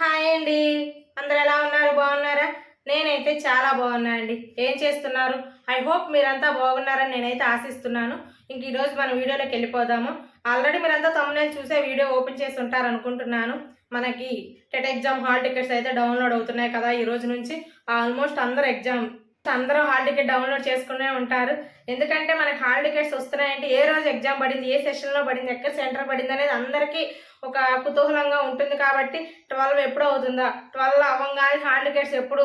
Hi అండి. అందరు ఎలా ఉన్నారు? బాగున్నారా? నేనైతే చాలా బాగున్నా అండి. ఏం చేస్తున్నారు? ఐ హోప్ మీరంతా బాగున్నారని నేనైతే ఆశిస్తున్నాను. ఇంక ఈరోజు మన వీడియోలోకి వెళ్ళిపోదాము. ఆల్రెడీ మీరంతా తమ్మునే చూసే వీడియో ఓపెన్ చేసి ఉంటారు అనుకుంటున్నాను మనకి టెట్ ఎగ్జామ్ హాల్ టికెట్స్ అయితే డౌన్లోడ్ అవుతున్నాయి కదా ఈ రోజు నుంచి. ఆల్మోస్ట్ అందరు ఎగ్జామ్ అందరూ హాల్ టికెట్ డౌన్లోడ్ చేసుకునే ఉంటారు. ఎందుకంటే మనకి హాల్ టికెట్స్ వస్తున్నాయంటే ఏ రోజు ఎగ్జామ్ పడింది ఏ సెషన్లో పడింది ఎక్కడ సెంటర్ పడింది అనేది అందరికీ ఒక కుతూహలంగా ఉంటుంది కాబట్టి ట్వెల్వ్ ఎప్పుడు అవుతుందా? ట్వెల్వ్ అవ్వగానే హాల్ టికెట్స్ ఎప్పుడు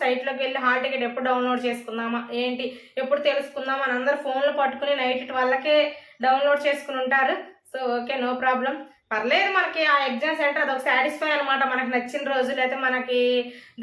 సైట్లోకి వెళ్ళి హాల్ టికెట్ ఎప్పుడు డౌన్లోడ్ చేసుకుందామా? ఏంటి? ఎప్పుడు తెలుసుకుందామా? అని అందరు ఫోన్లు పట్టుకుని నైట్ ట్వెల్వ్కే డౌన్లోడ్ చేసుకుని ఉంటారు. So okay no problem. పర్లేదు మనకి ఆ ఎగ్జామ్ సెంటర్ అదొక సాటిస్ఫై అనమాట మనకి నచ్చిన రోజు లేకపోతే మనకి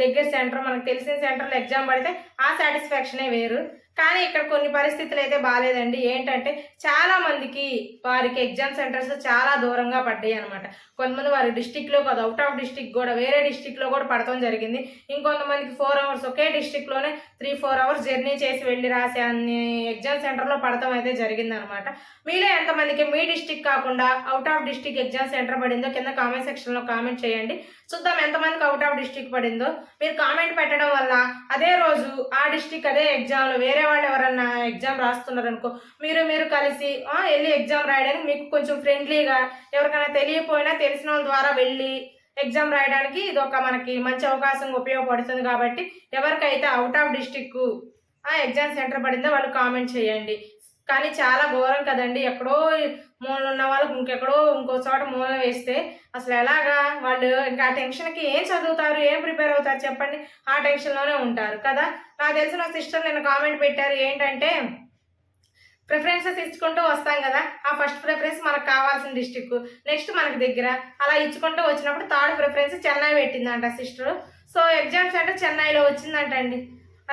దగ్గర సెంటర్ మనకు తెలిసిన సెంటర్లో ఎగ్జామ్ పడితే ఆ సాటిస్ఫాక్షనే వేరు. కానీ ఇక్కడ కొన్ని పరిస్థితులు అయితే బాగాలేదండి ఏంటంటే చాలా మందికి వారికి ఎగ్జామ్ సెంటర్స్ చాలా దూరంగా పడ్డాయి అనమాట కొంతమంది వారి డిస్టిక్లో కాదు అవుట్ ఆఫ్ డిస్టిక్ కూడా వేరే డిస్టిక్లో కూడా పడటం జరిగింది. ఇంకొంతమందికి ఫోర్ అవర్స్ ఒకే డిస్టిక్లోనే త్రీ ఫోర్ అవర్స్ జర్నీ చేసి వెళ్ళి రాసే అన్ని ఎగ్జామ్ సెంటర్లో పడటం అయితే జరిగింది అనమాట మీలో ఎంతమందికి మీ డిస్టిక్ కాకుండా out of district exam centre పడిందో కింద కామెంట్ సెక్షన్లో కామెంట్ చేయండి. చూద్దాం ఎంతమందికి అవుట్ ఆఫ్ డిస్టిక్ పడిందో. మీరు కామెంట్ పెట్టడం వల్ల అదే రోజు ఆ డిస్టిక్ అదే ఎగ్జామ్లో వేరే వాళ్ళు ఎవరన్నా ఎగ్జామ్ రాస్తున్నారు అనుకో మీరు మీరు కలిసి వెళ్ళి ఎగ్జామ్ రాయడానికి మీకు కొంచెం ఫ్రెండ్లీగా ఎవరికైనా తెలియపోయినా తెలిసిన వాళ్ళ ద్వారా వెళ్ళి ఎగ్జామ్ రాయడానికి ఇది ఒక మనకి మంచి అవకాశం ఉపయోగపడుతుంది కాబట్టి ఎవరికైతే అవుట్ ఆఫ్ డిస్టిక్ ఆ ఎగ్జామ్ సెంటర్ పడిందో వాళ్ళు కామెంట్ చేయండి. కానీ చాలా ఘోరం కదండి. ఎక్కడో మూలన ఉన్న వాళ్ళకి ఇంకెక్కడో ఇంకో చోట మూలన వేస్తే అసలు ఎలాగా వాళ్ళు ఇంకా ఆ టెన్షన్కి ఏం చదువుతారు ఏం ప్రిపేర్ అవుతారు చెప్పండి. ఆ టెన్షన్లోనే ఉంటారు కదా. నాకు తెలిసిన సిస్టర్ నేను కామెంట్ పెట్టారు ఏంటంటే ప్రిఫరెన్సెస్ ఇచ్చుకుంటూ వస్తాం కదా ఆ ఫస్ట్ ప్రిఫరెన్స్ మనకు కావాల్సిన డిస్టిక్ నెక్స్ట్ మనకి దగ్గర. అలా ఇచ్చుకుంటూ వచ్చినప్పుడు థర్డ్ ప్రిఫరెన్స్ చెన్నై పెట్టిందంట సిస్టర్. సో ఎగ్జామ్స్ అంటే చెన్నైలో వచ్చిందంట అండి.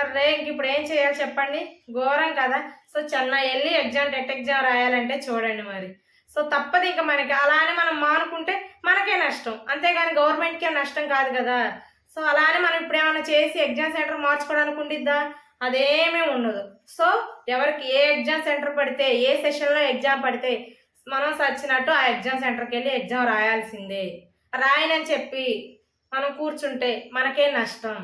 అరే ఇంక ఇప్పుడు ఏం చేయాలి చెప్పండి? ఘోరం కదా. సో చెన్నై వెళ్ళి ఎగ్జామ్ టెట్ ఎగ్జామ్ రాయాలంటే చూడండి మరి. సో తప్పదు ఇంకా మనకి. అలానే మనం మానుకుంటే మనకే నష్టం. అంతేగాని గవర్నమెంట్కే నష్టం కాదు కదా. సో అలానే మనం ఇప్పుడు ఏమైనా చేసి ఎగ్జామ్ సెంటర్ మార్చుకోవడానికి ఉండిద్దా? అదేమీ ఉండదు. సో ఎవరికి ఏ ఎగ్జామ్ సెంటర్ పడితే ఏ సెషన్లో ఎగ్జామ్ పడితే మనం సచ్చినట్టు ఆ ఎగ్జామ్ సెంటర్కి వెళ్ళి ఎగ్జామ్ రాయాల్సిందే. రాయనని చెప్పి మనం కూర్చుంటే మనకే నష్టం.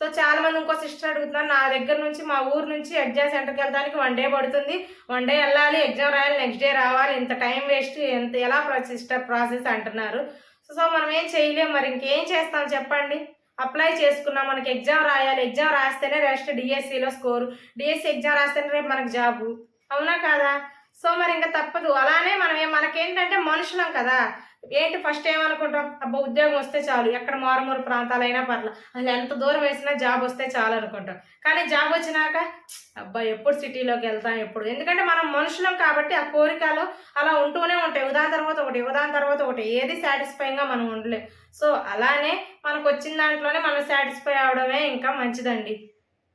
సో చాలా మంది ఇంకో సిస్టర్ అడుగుతున్నారు నా దగ్గర నుంచి మా ఊరు నుంచి ఎగ్జామ్ సెంటర్కి వెళ్ళడానికి వన్ డే పడుతుంది. వన్ డే వెళ్ళాలి ఎగ్జామ్ రాయాలి నెక్స్ట్ డే రావాలి. ఇంత టైం వేస్ట్ ఎంత ఎలా సిస్టర్ ప్రాసెస్ అంటున్నారు. సో మనం ఏం చేయలేం మరి ఇంకేం చేస్తాం చెప్పండి. అప్లై చేసుకున్నాం. మనకి ఎగ్జామ్ రాయాలి. ఎగ్జామ్ రాస్తేనే రెస్ట్ డిఎస్సిలో స్కోరు డిఎస్సి ఎగ్జామ్ రాస్తేనే రేపు మనకు జాబు అవునా కాదా? సో మరి ఇంకా తప్పదు. అలానే మనం మనకేంటంటే మనుషులం కదా. ఏంటి ఫస్ట్ ఏమనుకుంటాం అబ్బా ఉద్యోగం వస్తే చాలు. ఎక్కడ మారుమూరు ప్రాంతాలైనా పర్లేదు అసలు ఎంత దూరం వేసినా జాబ్ వస్తే చాలు అనుకుంటాం. కానీ జాబ్ వచ్చినాక అబ్బా ఎప్పుడు సిటీలోకి వెళ్తాం ఎప్పుడు? ఎందుకంటే మనం మనుషులం కాబట్టి ఆ కోరికలు అలా ఉంటూనే ఉంటాయి. ఉదాహరణ తర్వాత ఒకటి ఉదాహరణ తర్వాత ఒకటి. ఏది సాటిస్ఫైయింగ్గా మనం ఉండలేం. సో అలానే మనకు వచ్చిన దాంట్లోనే మనం సాటిస్ఫై అవడమే ఇంకా మంచిదండి.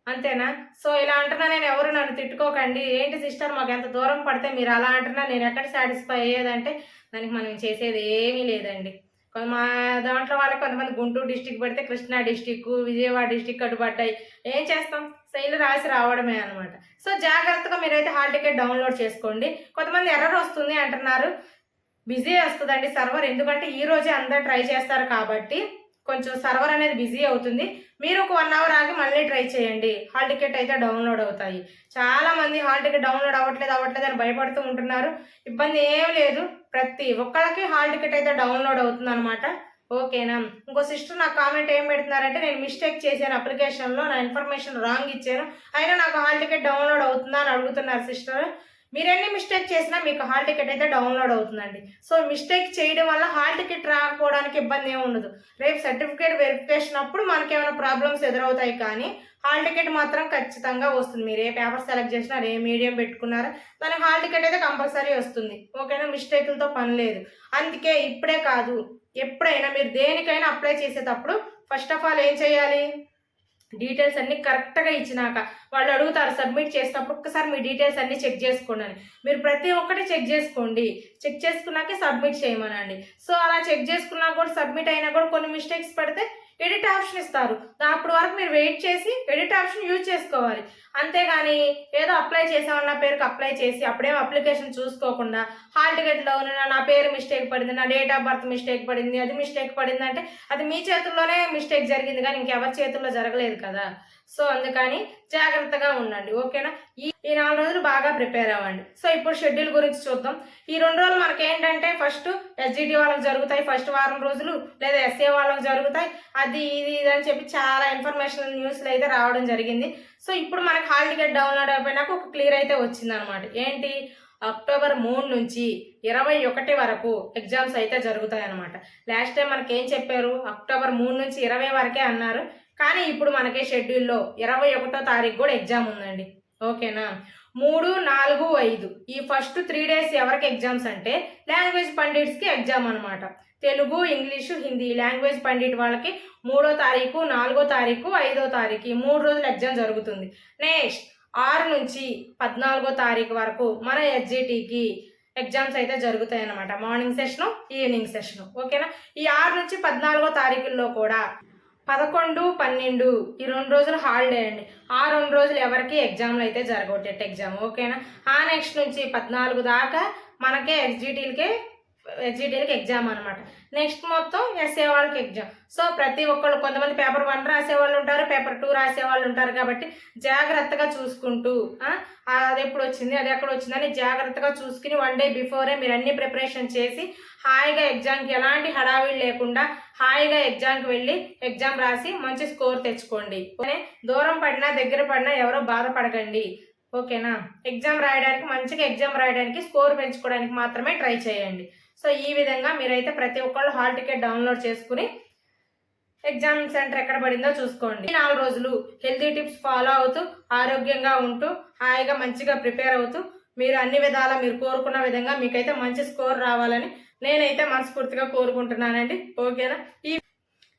అంతేనా? సో ఇలా అంటున్నా నేను ఎవరు నన్ను తిట్టుకోకండి. ఏంటి సిస్టర్ మాకు ఎంత దూరం పడితే మీరు అలా అంటున్నా నేను ఎక్కడ సాటిస్ఫై అయ్యేదంటే దానికి మనం చేసేది ఏమీ లేదండి. కొ- మా దాంట్లో వాళ్ళకి కొంతమంది గుంటూరు డిస్టిక్ పడితే కృష్ణా డిస్టిక్ విజయవాడ డిస్టిక్ అటు పడ్డాయి ఏం చేస్తాం? సైన్లు రాసి రావడమే అనమాట సో జాగ్రత్తగా మీరైతే హాల్ టికెట్ డౌన్లోడ్ చేసుకోండి. కొంతమంది ఎర్రర్ వస్తుంది అంటున్నారు. బిజీ వస్తుందండి సర్వర్. ఎందుకంటే ఈ రోజే అందరు ట్రై చేస్తారు కాబట్టి కొంచెం సర్వర్ అనేది బిజీ అవుతుంది. మీరు ఒక వన్ అవర్ ఆగి మళ్ళీ ట్రై చేయండి. హాల్ టికెట్ అయితే డౌన్లోడ్ అవుతాయి. చాలా మంది హాల్ టికెట్ డౌన్లోడ్ అవ్వట్లేదు అవ్వట్లేదు అని భయపడుతూ ఉంటున్నారు. ఇబ్బంది ఏం లేదు. ప్రతి ఒక్కళ్ళకి హాల్ టికెట్ అయితే డౌన్లోడ్ అవుతుంది అనమాట ఓకేనా ఇంకో సిస్టర్ నాకు కామెంట్ ఏం పెడుతున్నారంటే నేను మిస్టేక్ చేశాను అప్లికేషన్లో నా ఇన్ఫర్మేషన్ రాంగ్ ఇచ్చాను అయినా నాకు హాల్ టికెట్ డౌన్లోడ్ అవుతుందా అని అడుగుతున్నారు సిస్టర్. మీరు ఎన్ని మిస్టేక్ చేసినా మీకు హాల్ టికెట్ అయితే డౌన్లోడ్ అవుతుందండి. సో మిస్టేక్ చేయడం వల్ల హాల్ టికెట్ రాకపోవడానికి ఇబ్బంది ఏమి ఉండదు. రేపు సర్టిఫికేట్ వెరిఫికేషన్ అప్పుడు మనకి ఏమైనా ప్రాబ్లమ్స్ ఎదురవుతాయి కానీ హాల్ టికెట్ మాత్రం ఖచ్చితంగా వస్తుంది. మీరు ఏ పేపర్ సెలెక్ట్ చేసినారు ఏ మీడియం పెట్టుకున్నారో దానికి హాల్ టికెట్ అయితే కంపల్సరీ వస్తుంది. ఓకేనా? మిస్టేక్లతో పని లేదు. అందుకే ఇప్పుడే కాదు ఎప్పుడైనా మీరు దేనికైనా అప్లై చేసేటప్పుడు ఫస్ట్ ఆఫ్ ఆల్ ఏం చేయాలి? డీటెయిల్స్ అన్ని కరెక్ట్గా ఇచ్చినాక వాళ్ళు అడుగుతారు సబ్మిట్ చేసినప్పుడు ఒక్కసారి మీ డీటెయిల్స్ అన్ని చెక్ చేసుకోండి అని. మీరు ప్రతి ఒక్కటి చెక్ చేసుకోండి. చెక్ చేసుకున్నాకే సబ్మిట్ చేయమనండి. సో అలా చెక్ చేసుకున్నా కూడా సబ్మిట్ అయినా కూడా కొన్ని మిస్టేక్స్ పడితే ఎడిట్ ఆప్షన్ ఇస్తారు. దా- అప్పుడు వరకు మీరు వెయిట్ చేసి ఎడిట్ ఆప్షన్ యూజ్ చేసుకోవాలి. అంతేగాని ఏదో అప్లై చేసామన్న పేరుకి అప్లై చేసి అప్పుడేం అప్లికేషన్ చూసుకోకుండా హాల్ టికెట్లో ఉన్న నా పేరు మిస్టేక్ పడింది నా డేట్ ఆఫ్ బర్త్ మిస్టేక్ పడింది అది మిస్టేక్ పడింది అంటే అది మీ చేతుల్లోనే మిస్టేక్ జరిగింది కానీ ఇంకెవరి చేతుల్లో జరగలేదు కదా. సో అందుకని జాగ్రత్తగా ఉండండి ఓకేనా? ఈ ఈ నాలుగు రోజులు బాగా ప్రిపేర్ అవ్వండి. సో ఇప్పుడు షెడ్యూల్ గురించి చూద్దాం. ఈ రెండు రోజులు మనకి ఏంటంటే ఫస్ట్ ఎస్జిటి వాళ్ళకి జరుగుతాయి ఫస్ట్ వారం రోజులు లేదా ఎస్ఏ వాళ్ళకి జరుగుతాయి. అది ఇది ఇది అని చెప్పి చాలా ఇన్ఫర్మేషన్ న్యూస్లో అయితే రావడం జరిగింది. సో ఇప్పుడు మనకి హాల్ టికెట్ డౌన్లోడ్ అయిపోయినాక ఒక క్లియర్ అయితే వచ్చింది అనమాట ఏంటి? అక్టోబర్ మూడు నుంచి ఇరవై ఒకటి వరకు ఎగ్జామ్స్ అయితే జరుగుతాయి అనమాట లాస్ట్ టైం మనకి ఏం చెప్పారు? అక్టోబర్ మూడు నుంచి ఇరవై వరకే అన్నారు. కానీ ఇప్పుడు మనకి షెడ్యూల్లో ఇరవై ఒకటో తారీఖు కూడా ఎగ్జామ్ ఉందండి. ఓకేనా? మూడు నాలుగు ఐదు. ఈ ఫస్ట్ త్రీ డేస్ ఎవరికి ఎగ్జామ్స్ అంటే లాంగ్వేజ్ పండిట్స్కి ఎగ్జామ్ అనమాట తెలుగు ఇంగ్లీషు హిందీ లాంగ్వేజ్ పండిట్ వాళ్ళకి మూడో తారీఖు నాలుగో తారీఖు ఐదో తారీఖు ఈ మూడు రోజులు ఎగ్జామ్ జరుగుతుంది. నెక్స్ట్ ఆరు నుంచి పద్నాలుగో తారీఖు వరకు మన ఎస్జిటికి ఎగ్జామ్స్ అయితే జరుగుతాయి అన్నమాట మార్నింగ్ సెషను ఈవినింగ్ సెషను. ఓకేనా? ఈ ఆరు నుంచి పద్నాలుగో తారీఖుల్లో కూడా పదకొండు పన్నెండు ఈ రెండు రోజులు హాలిడే అండి. ఆ రెండు రోజులు ఎవరికి ఎగ్జామ్లు అయితే జరగవు టెట్ ఎగ్జామ్ ఓకేనా? ఆ నెక్స్ట్ నుంచి పద్నాలుగు దాకా మనకే ఎస్జిటీలకే ఎస్జిటీలకి ఎగ్జామ్ అనమాట నెక్స్ట్ మొత్తం ఎస్ఏ వాళ్ళకి ఎగ్జామ్ సో ప్రతి ఒక్కళ్ళు కొంతమంది పేపర్ వన్ రాసే వాళ్ళు ఉంటారు పేపర్ టూ రాసే వాళ్ళు ఉంటారు కాబట్టి జాగ్రత్తగా చూసుకుంటూ అది ఎప్పుడు వచ్చింది అది ఎక్కడ వచ్చిందని జాగ్రత్తగా చూసుకుని వన్ డే బిఫోరే మీరు అన్ని ప్రిపరేషన్ చేసి హాయిగా ఎగ్జామ్కి ఎలాంటి హడావిడి లేకుండా హాయిగా ఎగ్జామ్కి వెళ్ళి ఎగ్జామ్ రాసి మంచి స్కోర్ తెచ్చుకోండి. దూరం పడినా దగ్గర పడినా ఎవరో బాధపడకండి. ఓకేనా? ఎగ్జామ్ రాయడానికి మంచిగా ఎగ్జామ్ రాయడానికి స్కోర్ పెంచుకోవడానికి మాత్రమే ట్రై చేయండి. సో ఈ విధంగా మీరైతే ప్రతి ఒక్కళ్ళు హాల్ టికెట్ డౌన్లోడ్ చేసుకుని ఎగ్జామ్ సెంటర్ ఎక్కడ పడిందో చూసుకోండి. నాలుగు రోజులు హెల్తీ టిప్స్ ఫాలో అవుతూ ఆరోగ్యంగా ఉంటూ హాయిగా మంచిగా ప్రిపేర్ అవుతూ మీరు అన్ని విధాలా మీరు కోరుకున్న విధంగా మీకైతే మంచి స్కోర్ రావాలని నేనైతే మనస్ఫూర్తిగా కోరుకుంటున్నానండి. ఓకేనా? ఈ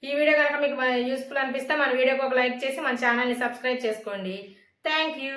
ఈ వీడియో కనుక మీకు యూస్ఫుల్ అనిపిస్తే మన వీడియోకి ఒక లైక్ చేసి మన ఛానల్ని సబ్స్క్రైబ్ చేసుకోండి. Thank you.